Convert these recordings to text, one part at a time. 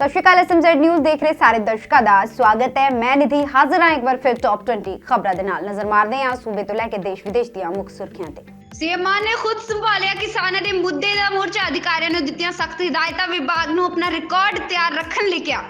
ਸਤਿ ਸ਼੍ਰੀ ਅਕਾਲ SMZ news ਦੇਖ ਰਹੇ ਸਾਰੇ ਦਰਸ਼ਕਾਂ ਦਾ ਸਵਾਗਤ ਹੈ। ਮੈਂ ਨਿਧੀ ਹਾਜ਼ਰ ਹਾਂ ਇੱਕ ਵਾਰ ਫਿਰ ਟੌਪ 20 ਖਬਰਾਂ ਦੇ ਨਾਲ। ਨਜ਼ਰ ਮਾਰਦੇ ਹਾਂ ਸੂਬੇ ਤੋਂ ਲੈ ਕੇ ਦੇਸ਼ ਵਿਦੇਸ਼ ਦੀਆਂ ਮੁੱਖ ਸੁਰਖੀਆਂ ਤੇ। ਸੀਐਮ ਮਾਨ ਨੇ ਖੁਦ ਸੰਭਾਲਿਆ ਕਿਸਾਨਾਂ ਦੇ ਮੁੱਦੇ ਦਾ ਮੋਰਚਾ। ਅਧਿਕਾਰੀਆਂ ਨੂੰ ਦਿੱਤੀਆਂ ਸਖਤ ਹਦਾਇਤਾਂ। ਵਿਭਾਗ ਨੂੰ ਆਪਣਾ ਰਿਕਾਰਡ ਤਿਆਰ ਰੱਖਣ ਲਈ ਕਿਹਾ।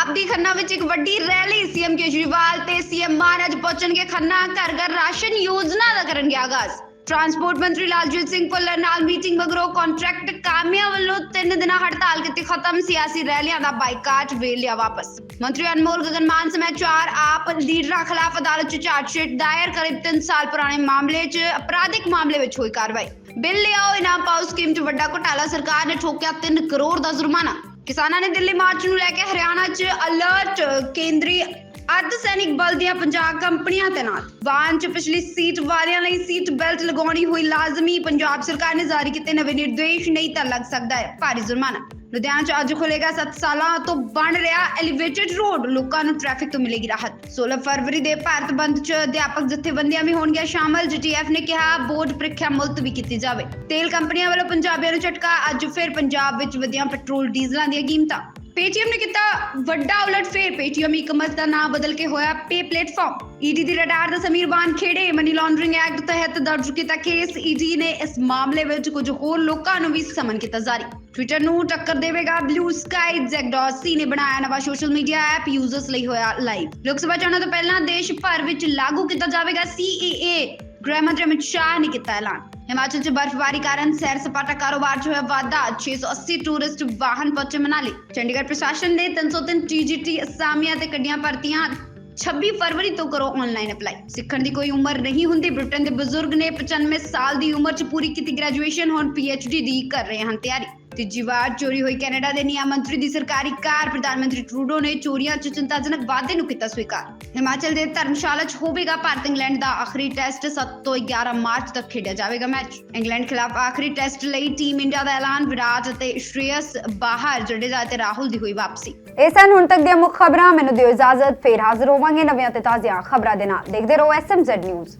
ਆਪ ਦੀ ਖੰਨਾ ਵਿੱਚ ਇੱਕ ਵੱਡੀ ਰੈਲੀ ਸੀਐਮ ਕੇਜਰੀਵਾਲ ਤੇ ਸੀਐਮ ਮਾਨ ਅੱਜ ਪਹੁੰਚਣਗੇ ਖੰਨਾ। ਘਰ ਘਰ ਰਾਸ਼ਨ ਯੋਜਨਾ ਦਾ ਕਰਨਗੇ ਆਗਾਜ਼। ਟਰਾਂਸਪੋਰਟ ਮੰਤਰੀ ਲਾਲਜੀਤ ਸਿੰਘ ਭੁੱਲਰ ਨਾਲ ਮੀਟਿੰਗ ਮਗਰੋਂ ਕੰਟਰੈਕਟ ਕਾਮਿਆਂ ਵੱਲੋਂ ਤਿੰਨ ਦਿਨਾਂ ਹੜਤਾਲ ਕੀਤੀ ਖਤਮ, ਸਿਆਸੀ ਰੈਲੀਆਂ ਦਾ ਬਾਈਕਾਟ ਵੇ ਵਾਪਸ। ਮੰਤਰੀ ਅਨਮੋਲ ਗਗਨ ਸਮੇਤ ਚਾਰ ਆਪ ਲੀਡਰਾਂ ਖਿਲਾਫ ਅਦਾਲਤ 'ਚ ਚਾਰਜਸ਼ੀਟ ਦਾਇਰ, ਕਰੀਬ 3 ਸਾਲ ਪੁਰਾਣੇ ਮਾਮਲੇ 'ਚ ਅਪਰਾਧਿਕ ਮਾਮਲੇ ਵਿੱਚ ਹੋਈ ਕਾਰਵਾਈ। ਬਿੱਲ ਲਿਆਓ, ਇਨਾਮ ਪਾਓ ਸਕੀਮ 'ਚ ਵੱਡਾ ਘੁਟਾਲਾ, ਸਰਕਾਰ ਨੇ ਠੋਕਿਆ 3 ਕਰੋੜ ਦਾ ਜੁਰਮਾਨਾ। ਕਿਸਾਨਾਂ ਨੇ ਦਿੱਲੀ ਮਾਰਚ ਨੂੰ ਲੈ ਕੇ ਹਰਿਆਣਾ 'ਚ ਅਲਰਟ ਕੇਂਦਰੀ ਅੱਧ ਸੈਨਿਕ ਬਲ ਦੀਆਂ 50 ਕੰਪਨੀਆਂ ਤੈਨਾਤ ਵਾਹਨ 'ਚ ਪਿਛਲੀ ਸੀਟ ਵਾਲਿਆਂ ਲਈ ਸੀਟ ਬੈਲਟ ਲਗਾਉਣੀ ਹੋਈ ਲਾਜ਼ਮੀ, ਪੰਜਾਬ ਸਰਕਾਰ ਨੇ ਜਾਰੀ ਕੀਤੇ ਨਵੇਂ ਨਿਰਦੇਸ਼, ਨਹੀਂ ਤਾਂ ਲੱਗ ਸਕਦਾ ਹੈ ਭਾਰੀ ਜੁਰਮਾਨਾ। ਲੁਧਿਆਣਾ 'ਚ ਅੱਜ ਖੁੱਲੇਗਾ 7 ਸਾਲਾਂ ਤੋਂ ਬਣ ਰਿਹਾ ਐਲੀਵੇਟਡ ਰੋਡ ਲੋਕਾਂ ਨੂੰ ਟ੍ਰੈਫਿਕ ਤੋਂ ਮਿਲੇਗੀ ਰਾਹਤ। 16 ਫਰਵਰੀ ਦੇ ਭਾਰਤ ਬੰਦ 'ਚ ਅਧਿਆਪਕ ਜਥੇਬੰਦੀਆਂ ਵੀ ਹੋਣਗੀਆਂ ਸ਼ਾਮਲ, ਜੀਟੀਐਫ ਨੇ ਕਿਹਾ ਬੋਰਡ ਪ੍ਰੀਖਿਆ ਮੁਲਤਵੀ ਕੀਤੀ ਜਾਵੇ। ਤੇਲ ਕੰਪਨੀਆਂ ਵੱਲੋਂ ਪੰਜਾਬੀਆਂ ਨੂੰ ਝਟਕਾ, ਅੱਜ ਫਿਰ ਪੰਜਾਬ ਵਿੱਚ ਵਧੀਆਂ ਪੈਟਰੋਲ, ਡੀਜ਼ਲਾਂ ਦੀਆਂ ਕੀਮਤਾਂ। ਪੇਟੀਐਮ ਨੇ ਕੀਤਾ ਵੱਡਾ ਉਲਟ ਪੇਟੀਐਮ ਈ-ਕਮਰਸ ਦਾ ਨਾਮ ਬਦਲ ਕੇ ਹੋਇਆ ਪੇ ਪਲੇਟਫਾਰਮ ਈਡੀ ਦੀ ਰਡਾਰ ਦਾ ਸਮੀਰ ਬਾਨ ਖੇੜੇ ਮਨੀ ਲਾਂਡਰਿੰਗ ਐਕਟ ਤਹਿਤ ਦਰਜ ਕੀਤਾ ਕੇਸ ਈਡੀ ਨੇ ਇਸ ਮਾਮਲੇ ਵਿੱਚ ਕੁਝ ਹੋਰ ਲੋਕਾਂ ਨੂੰ ਵੀ ਸਮਨ ਕੀਤਾ ਜਾਰੀ। ਟਵਿੱਟਰ ਨੂੰ ਟੱਕਰ ਦੇਵੇਗਾ ਬਲੂ ਸਕਾਈ ਜ਼ੈਕਡੋਸੀ ਨੇ ਬਣਾਇਆ ਨਵਾਂ ਸੋਸ਼ਲ ਮੀਡੀਆ ਐਪ ਯੂਜ਼ਰਸ ਲਈ ਹੋਇਆ ਲਾਈਵ ਲੋਕ ਸਭਾ ਚੋਣਾਂ ਤੋਂ ਪਹਿਲਾਂ ਦੇਸ਼ ਭਰ ਵਿੱਚ ਲਾਗੂ ਕੀਤਾ ਜਾਵੇਗਾ ਸੀਏਏ ਗ੍ਰਹਿ ਮੰਤਰੀ ਅਮਿਤ ਸ਼ਾਹ ਨੇ ਕੀਤਾ ਐਲਾਨ। ਹਿਮਾਚਲ 'ਚ ਬਰਫ਼ਬਾਰੀ ਕਾਰਨ ਸੈਰ ਸਪਾਟਾ ਕਾਰੋਬਾਰ 'ਚ ਹੋਇਆ ਵਾਧਾ 680 ਟੂਰਿਸਟ ਵਾਹਨ ਪਹੁੰਚੇ ਮਨਾਲੀ। ਚੰਡੀਗੜ੍ਹ ਪ੍ਰਸ਼ਾਸਨ ਨੇ 303 ਟੀਜੀਟੀ ਅਸਾਮੀਆਂ ਤੇ ਕੱਢੀਆਂ ਭਰਤੀਆਂ। 26 ਫਰਵਰੀ ਤੋਂ ਕਰੋ ਆਨਲਾਈਨ ਅਪਲਾਈ ਸਿੱਖਣ ਦੀ ਕੋਈ ਉਮਰ ਨਹੀਂ ਹੁੰਦੀ। ਬ੍ਰਿਟਨ ਦੇ ਬਜ਼ੁਰਗ ਨੇ 95 ਸਾਲ ਦੀ ਉਮਰ 'ਚ ਪੂਰੀ ਕੀਤੀ ਗ੍ਰੈਜੂਏਸ਼ਨ ਹੁਣ ਪੀਐਚਡੀ ਦੀ ਕਰ ਰਹੇ ਹਨ ਤਿਆਰੀ। ਤੀਜੀ ਵਾਰ ਚੋਰੀ ਹੋਈ ਕੈਨੇਡਾ ਦੇ ਨਿਆਂ ਮੰਤਰੀ ਦੀ ਸਰਕਾਰੀ ਕਾਰ। ਪ੍ਰਧਾਨ ਮੰਤਰੀ ਟਰੂਡੋ ਨੇ ਚੋਰੀਆਂ 'ਚ ਚਿੰਤਾਜਨਕ ਵਾਧੇ ਨੂੰ ਕੀਤਾ ਸਵੀਕਾਰ। ਹਿਮਾਚਲ ਦੇ ਧਰਮਸ਼ਾਲਾ 'ਚ ਹੋਵੇਗਾ ਭਾਰਤ ਇੰਗਲੈਂਡ ਦਾ ਆਖਰੀ ਟੈਸਟ। 7 ਤੋਂ 11 ਮਾਰਚ ਤੱਕ ਖੇਡਿਆ ਜਾਵੇਗਾ ਮੈਚ। ਇੰਗਲੈਂਡ ਖਿਲਾਫ ਆਖਰੀ ਟੈਸਟ ਲਈ ਟੀਮ ਇੰਡੀਆ ਦਾ ਐਲਾਨ। ਵਿਰਾਟ ਅਤੇ ਸ਼੍ਰੇਅਸ ਬਾਹਰ ਜਡੇਜਾ ਅਤੇ ਰਾਹੁਲ ਦੀ ਹੋਈ ਵਾਪਸੀ। ਇਹ ਸਨ ਹੁਣ ਤੱਕ ਦੀਆਂ ਮੁੱਖ ਖਬਰਾਂ। ਮੈਨੂੰ ਦਿਓ ਇਜਾਜ਼ਤ। ਫੇਰ ਹਾਜ਼ਰ ਹੋਵਾਂਗੇ ਨਵੀਆਂ ਤੇ ਤਾਜ਼ੀਆਂ ਖਬਰਾਂ ਦੇ ਨਾਲ। ਦੇਖਦੇ ਰਹੋ ਐਸਐਮਜ਼ੈਡ ਨਿਊਜ਼